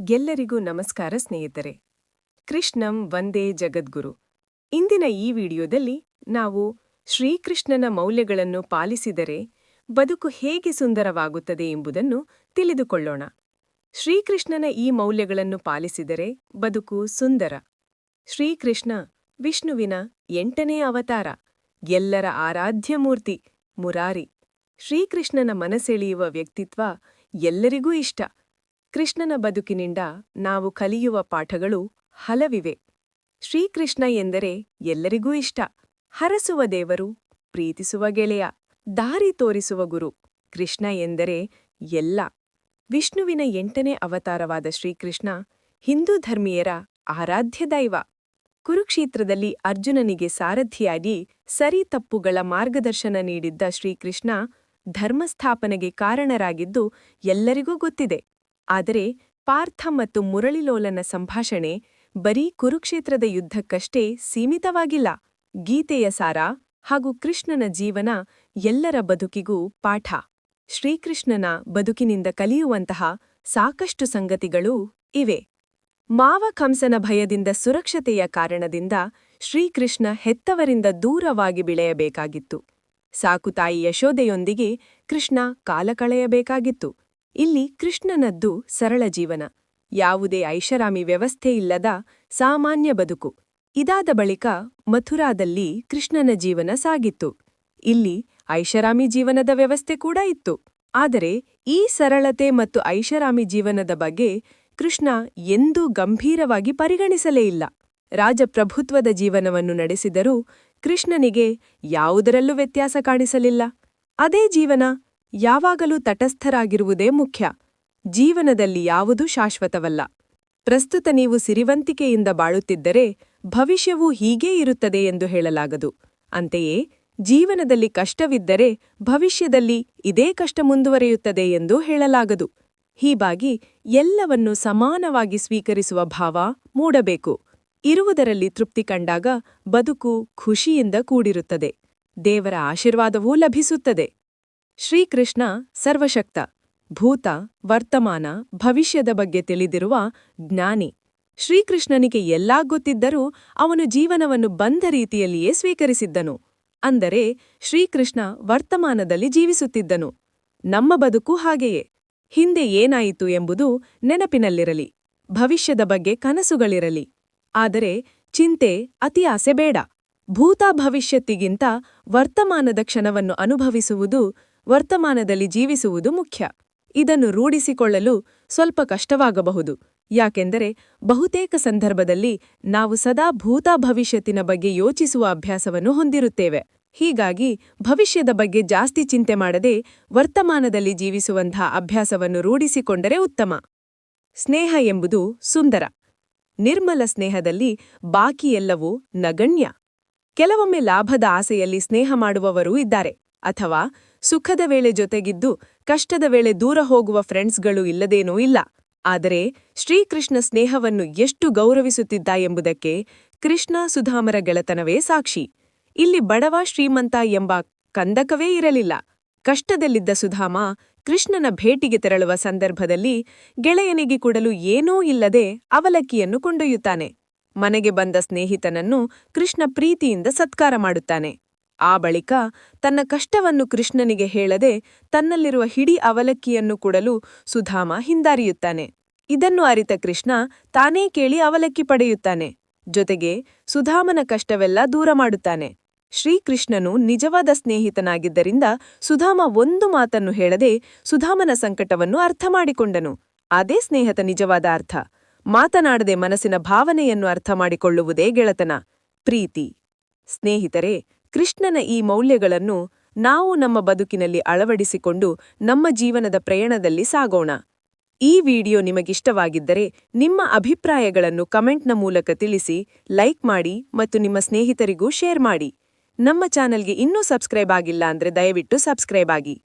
ಎಲ್ಲರಿಗೂ ನಮಸ್ಕಾರ ಸ್ನೇಹಿತರೆ. ಕೃಷ್ಣಂ ವಂದೇ ಜಗದ್ಗುರು. ಇಂದಿನ ಈ ವಿಡಿಯೋದಲ್ಲಿ ನಾವು ಶ್ರೀಕೃಷ್ಣನ ಮೌಲ್ಯಗಳನ್ನು ಪಾಲಿಸಿದರೆ ಬದುಕು ಹೇಗೆ ಸುಂದರವಾಗುತ್ತದೆ ಎಂಬುದನ್ನು ತಿಳಿದುಕೊಳ್ಳೋಣ. ಶ್ರೀಕೃಷ್ಣನ ಈ ಮೌಲ್ಯಗಳನ್ನು ಪಾಲಿಸಿದರೆ ಬದುಕು ಸುಂದರ. ಶ್ರೀಕೃಷ್ಣ ವಿಷ್ಣುವಿನ ಎಂಟನೇ ಅವತಾರ, ಎಲ್ಲರ ಆರಾಧ್ಯ ಮೂರ್ತಿ ಮುರಾರಿ. ಶ್ರೀಕೃಷ್ಣನ ಮನಸೆಳೆಯುವ ವ್ಯಕ್ತಿತ್ವ ಎಲ್ಲರಿಗೂ ಇಷ್ಟ. ಕೃಷ್ಣನ ಬದುಕಿನಿಂದ ನಾವು ಕಲಿಯುವ ಪಾಠಗಳು ಹಲವಿವೆ. ಶ್ರೀಕೃಷ್ಣ ಎಂದರೆ ಎಲ್ಲರಿಗೂ ಇಷ್ಟ. ಹರಸುವ ದೇವರು, ಪ್ರೀತಿಸುವ ಗೆಳೆಯ, ದಾರಿ ತೋರಿಸುವ ಗುರು. ಕೃಷ್ಣ ಎಂದರೆ ಎಲ್ಲ. ವಿಷ್ಣುವಿನ ಎಂಟನೇ ಅವತಾರವಾದ ಶ್ರೀಕೃಷ್ಣ ಹಿಂದೂ ಧರ್ಮೀಯರ ಆರಾಧ್ಯ ದೈವ. ಕುರುಕ್ಷೇತ್ರದಲ್ಲಿ ಅರ್ಜುನನಿಗೆ ಸಾರಥಿಯಾಗಿ ಸರಿ ತಪ್ಪುಗಳ ಮಾರ್ಗದರ್ಶನ ನೀಡಿದ್ದ ಶ್ರೀಕೃಷ್ಣ ಧರ್ಮಸ್ಥಾಪನೆಗೆ ಕಾರಣರಾಗಿದ್ದು ಎಲ್ಲರಿಗೂ ಗೊತ್ತಿದೆ. ಆದರೆ ಪಾರ್ಥ ಮತ್ತು ಮುರಳಿಲೋಲನ ಸಂಭಾಷಣೆ ಬರೀ ಕುರುಕ್ಷೇತ್ರದ ಯುದ್ಧಕ್ಕಷ್ಟೇ ಸೀಮಿತವಾಗಿಲ್ಲ. ಗೀತೆಯ ಸಾರ ಹಾಗೂ ಕೃಷ್ಣನ ಜೀವನ ಎಲ್ಲರ ಬದುಕಿಗೂ ಪಾಠ. ಶ್ರೀಕೃಷ್ಣನ ಬದುಕಿನಿಂದ ಕಲಿಯುವಂತಹ ಸಾಕಷ್ಟು ಸಂಗತಿಗಳೂ ಇವೆ. ಮಾವ ಕಂಸನ ಭಯದಿಂದ ಸುರಕ್ಷತೆಯ ಕಾರಣದಿಂದ ಶ್ರೀಕೃಷ್ಣ ಹೆತ್ತವರಿಂದ ದೂರವಾಗಿ ಬೆಳೆಯಬೇಕಾಗಿತ್ತು. ಸಾಕುತಾಯಿ ಯಶೋದೆಯೊಂದಿಗೆ ಕೃಷ್ಣ ಕಾಲ ಕಳೆಯಬೇಕಾಗಿತ್ತು. ಇಲ್ಲಿ ಕೃಷ್ಣನದ್ದು ಸರಳ ಜೀವನ. ಯಾವುದೇ ಐಷಾರಾಮಿ ವ್ಯವಸ್ಥೆ ಇಲ್ಲದ ಸಾಮಾನ್ಯ ಬದುಕು. ಇದಾದ ಬಳಿಕ ಮಥುರಾದಲ್ಲಿ ಕೃಷ್ಣನ ಜೀವನ ಸಾಗಿತ್ತು. ಇಲ್ಲಿ ಐಷಾರಾಮಿ ಜೀವನದ ವ್ಯವಸ್ಥೆ ಕೂಡ ಇತ್ತು. ಆದರೆ ಈ ಸರಳತೆ ಮತ್ತು ಐಷಾರಾಮಿ ಜೀವನದ ಬಗ್ಗೆ ಕೃಷ್ಣ ಎಂದೂ ಗಂಭೀರವಾಗಿ ಪರಿಗಣಿಸಲೇ ಇಲ್ಲ. ರಾಜಪ್ರಭುತ್ವದ ಜೀವನವನ್ನು ನಡೆಸಿದರೂ ಕೃಷ್ಣನಿಗೆ ಯಾವುದರಲ್ಲೂ ವ್ಯತ್ಯಾಸ ಕಾಣಿಸಲಿಲ್ಲ. ಅದೇ ಜೀವನ ಯಾವಾಗಲೂ ತಟಸ್ಥರಾಗಿರುವುದೇ ಮುಖ್ಯ. ಜೀವನದಲ್ಲಿ ಯಾವುದೂ ಶಾಶ್ವತವಲ್ಲ. ಪ್ರಸ್ತುತ ನೀವು ಸಿರಿವಂತಿಕೆಯಿಂದ ಬಾಳುತ್ತಿದ್ದರೆ ಭವಿಷ್ಯವು ಹೀಗೇ ಇರುತ್ತದೆ ಎಂದು ಹೇಳಲಾಗದು. ಅಂತೆಯೇ, ಜೀವನದಲ್ಲಿ ಕಷ್ಟವಿದ್ದರೆ ಭವಿಷ್ಯದಲ್ಲಿ ಇದೇ ಕಷ್ಟ ಮುಂದುವರೆಯುತ್ತದೆ ಎಂದು ಹೇಳಲಾಗದು. ಹೀಗಾಗಿ ಎಲ್ಲವನ್ನೂ ಸಮಾನವಾಗಿ ಸ್ವೀಕರಿಸುವ ಭಾವ ಮೂಡಬೇಕು. ಇರುವುದರಲ್ಲಿ ತೃಪ್ತಿ ಕಂಡಾಗ ಬದುಕು ಖುಷಿಯಿಂದ ಕೂಡಿರುತ್ತದೆ. ದೇವರ ಆಶೀರ್ವಾದವೂ ಲಭಿಸುತ್ತದೆ. ಶ್ರೀಕೃಷ್ಣ ಸರ್ವಶಕ್ತ, ಭೂತ, ವರ್ತಮಾನ, ಭವಿಷ್ಯದ ಬಗ್ಗೆ ತಿಳಿದಿರುವ ಜ್ಞಾನಿ. ಶ್ರೀಕೃಷ್ಣನಿಗೆ ಎಲ್ಲಾ ಗೊತ್ತಿದ್ದರೂ ಅವನು ಜೀವನವನ್ನು ಬಂದ ರೀತಿಯಲ್ಲಿಯೇ ಸ್ವೀಕರಿಸಿದ್ದನು. ಅಂದರೆ ಶ್ರೀಕೃಷ್ಣ ವರ್ತಮಾನದಲ್ಲಿ ಜೀವಿಸುತ್ತಿದ್ದನು. ನಮ್ಮ ಬದುಕು ಹಾಗೆಯೇ. ಹಿಂದೆ ಏನಾಯಿತು ಎಂಬುದು ನೆನಪಿನಲ್ಲಿರಲಿ. ಭವಿಷ್ಯದ ಬಗ್ಗೆ ಕನಸುಗಳಿರಲಿ. ಆದರೆ ಚಿಂತೆ, ಅತಿ ಆಸೆ ಬೇಡ. ಭೂತ ಭವಿಷ್ಯತ್ತಿಗಿಂತ ವರ್ತಮಾನದ ಕ್ಷಣವನ್ನು ಅನುಭವಿಸುವುದು ವರ್ತಮಾನದಲ್ಲಿ ಜೀವಿಸುವುದು ಮುಖ್ಯ. ಇದನ್ನು ರೂಢಿಸಿಕೊಳ್ಳಲು ಸ್ವಲ್ಪ ಕಷ್ಟವಾಗಬಹುದು. ಯಾಕೆಂದರೆ ಬಹುತೇಕ ಸಂದರ್ಭದಲ್ಲಿ ನಾವು ಸದಾ ಭೂತ ಭವಿಷ್ಯತ್ತಿನ ಬಗ್ಗೆ ಯೋಚಿಸುವ ಅಭ್ಯಾಸವನ್ನು ಹೊಂದಿರುತ್ತೇವೆ. ಹೀಗಾಗಿ ಭವಿಷ್ಯದ ಬಗ್ಗೆ ಜಾಸ್ತಿ ಚಿಂತೆ ಮಾಡದೆ ವರ್ತಮಾನದಲ್ಲಿ ಜೀವಿಸುವಂಥ ಅಭ್ಯಾಸವನ್ನು ರೂಢಿಸಿಕೊಂಡರೆ ಉತ್ತಮ. ಸ್ನೇಹ ಎಂಬುದು ಸುಂದರ. ನಿರ್ಮಲ ಸ್ನೇಹದಲ್ಲಿ ಬಾಕಿಯೆಲ್ಲವೂ ನಗಣ್ಯ. ಕೆಲವೊಮ್ಮೆ ಲಾಭದ ಆಸೆಯಲ್ಲಿ ಸ್ನೇಹ ಮಾಡುವವರೂ ಇದ್ದಾರೆ. ಅಥವಾ ಸುಖದ ವೇಳೆ ಜೊತೆಗಿದ್ದು ಕಷ್ಟದ ವೇಳೆ ದೂರ ಹೋಗುವ ಫ್ರೆಂಡ್ಸ್ಗಳು ಇಲ್ಲದೇನೂ ಇಲ್ಲ. ಆದರೆ ಶ್ರೀಕೃಷ್ಣ ಸ್ನೇಹವನ್ನು ಎಷ್ಟು ಗೌರವಿಸುತ್ತಿದ್ದ ಎಂಬುದಕ್ಕೆ ಕೃಷ್ಣ ಸುಧಾಮರ ಗೆಳತನವೇ ಸಾಕ್ಷಿ. ಇಲ್ಲಿ ಬಡವ ಶ್ರೀಮಂತ ಎಂಬ ಕಂದಕವೇ ಇರಲಿಲ್ಲ. ಕಷ್ಟದಲ್ಲಿದ್ದ ಸುಧಾಮ ಕೃಷ್ಣನ ಭೇಟಿಗೆ ತೆರಳುವ ಸಂದರ್ಭದಲ್ಲಿ ಗೆಳೆಯನಿಗೆ ಕೊಡಲು ಏನೂ ಇಲ್ಲದೆ ಅವಲಕ್ಕಿಯನ್ನು ಕೊಂಡೊಯ್ಯುತ್ತಾನೆ. ಮನೆಗೆ ಬಂದ ಸ್ನೇಹಿತನನ್ನು ಕೃಷ್ಣ ಪ್ರೀತಿಯಿಂದ ಸತ್ಕಾರ ಮಾಡುತ್ತಾನೆ. ಆ ಬಳಿಕ ತನ್ನ ಕಷ್ಟವನ್ನು ಕೃಷ್ಣನಿಗೆ ಹೇಳದೆ ತನ್ನಲ್ಲಿರುವ ಹಿಡಿ ಅವಲಕ್ಕಿಯನ್ನು ಕೊಡಲು ಸುಧಾಮ ಹಿಂದಾರಿಯುತ್ತಾನೆ. ಇದನ್ನು ಅರಿತ ಕೃಷ್ಣ ತಾನೇ ಕೇಳಿ ಅವಲಕ್ಕಿ ಪಡೆಯುತ್ತಾನೆ. ಜೊತೆಗೆ ಸುಧಾಮನ ಕಷ್ಟವೆಲ್ಲ ದೂರ ಮಾಡುತ್ತಾನೆ. ಶ್ರೀಕೃಷ್ಣನು ನಿಜವಾದ ಸ್ನೇಹಿತನಾಗಿದ್ದರಿಂದ ಸುಧಾಮ ಒಂದು ಮಾತನ್ನು ಹೇಳದೆ ಸುಧಾಮನ ಸಂಕಟವನ್ನು ಅರ್ಥ ಮಾಡಿಕೊಂಡನು. ಅದೇ ಸ್ನೇಹದ ನಿಜವಾದ ಅರ್ಥ. ಮಾತನಾಡದೆ ಮನಸ್ಸಿನ ಭಾವನೆಯನ್ನು ಅರ್ಥ ಮಾಡಿಕೊಳ್ಳುವುದೇ ಗೆಳತನ. ಪ್ರೀತಿ. ಸ್ನೇಹಿತರೆ ಕೃಷ್ಣನ ಈ ಮೌಲ್ಯಗಳನ್ನು ನಾವು ನಮ್ಮ ಬದುಕಿನಲ್ಲಿ ಅಳವಡಿಸಿಕೊಂಡು ನಮ್ಮ ಜೀವನದ ಪ್ರಯಾಣದಲ್ಲಿ ಸಾಗೋಣ. ಈ ವಿಡಿಯೋ ನಿಮಗಿಷ್ಟವಾಗಿದ್ದರೆ ನಿಮ್ಮ ಅಭಿಪ್ರಾಯಗಳನ್ನು ಕಮೆಂಟ್ನ ಮೂಲಕ ತಿಳಿಸಿ, ಲೈಕ್ ಮಾಡಿ ಮತ್ತು ನಿಮ್ಮ ಸ್ನೇಹಿತರಿಗೂ ಶೇರ್ ಮಾಡಿ. ನಮ್ಮ ಚಾನಲ್ಗೆ ಇನ್ನೂ ಸಬ್ಸ್ಕ್ರೈಬ್ ಆಗಿಲ್ಲ ಅಂದ್ರೆ ದಯವಿಟ್ಟು ಸಬ್ಸ್ಕ್ರೈಬ್ ಆಗಿ.